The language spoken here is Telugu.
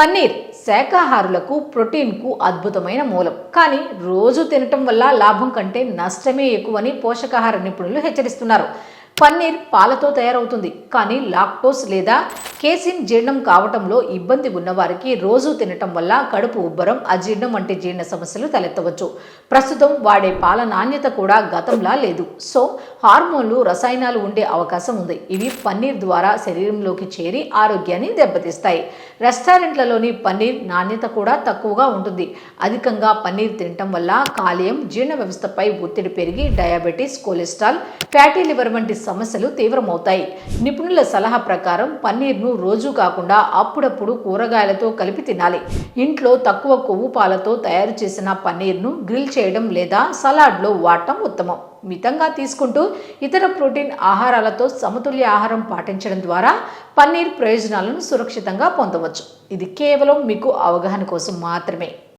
పన్నీర్ శాకాహారులకు ప్రోటీన్కు అద్భుతమైన మూలం. కానీ రోజు తినటం వల్ల లాభం కంటే నష్టమే ఎక్కువని పోషకాహార నిపుణులు హెచ్చరిస్తున్నారు. పన్నీర్ పాలతో తయారవుతుంది. కానీ లాక్టోస్ లేదా కేసిన్ జీర్ణం కావటంలో ఇబ్బంది ఉన్నవారికి రోజు తినటం వల్ల కడుపు ఉబ్బరం అజీర్ణం వంటి జీర్ణ సమస్యలు తలెత్తవచ్చు. ప్రస్తుతం వాడే పాల నాణ్యత కూడా గతంలా లేదు. సో హార్మోన్లు రసాయనాలు ఉండే అవకాశం ఉంది. ఇవి పన్నీర్ ద్వారా శరీరంలోకి చేరి ఆరోగ్యాన్ని దెబ్బతీస్తాయి. రెస్టారెంట్లలోని పన్నీర్ నాణ్యత కూడా తక్కువగా ఉంటుంది. అధికంగా పన్నీర్ తినటం వల్ల కాలేయం జీర్ణ వ్యవస్థపై ఒత్తిడి పెరిగి డయాబెటీస్ కొలెస్ట్రాల్ ఫ్యాటీ లివర్ వంటి సమస్యలు తీవ్రమవుతాయి. నిపుణుల సలహా ప్రకారం పన్నీర్ను రోజు కాకుండా అప్పుడప్పుడు కూరగాయలతో కలిపి తినాలి. ఇంట్లో తక్కువ కొవ్వు పాలతో తయారు చేసిన పన్నీర్ను గ్రిల్ చేయడం లేదా సలాడ్లో వాడటం ఉత్తమం. మితంగా తీసుకుంటూ ఇతర ప్రోటీన్ ఆహారాలతో సమతుల్య ఆహారం పాటించడం ద్వారా పన్నీర్ ప్రయోజనాలను సురక్షితంగా పొందవచ్చు. ఇది కేవలం మీకు అవగాహన కోసం మాత్రమే.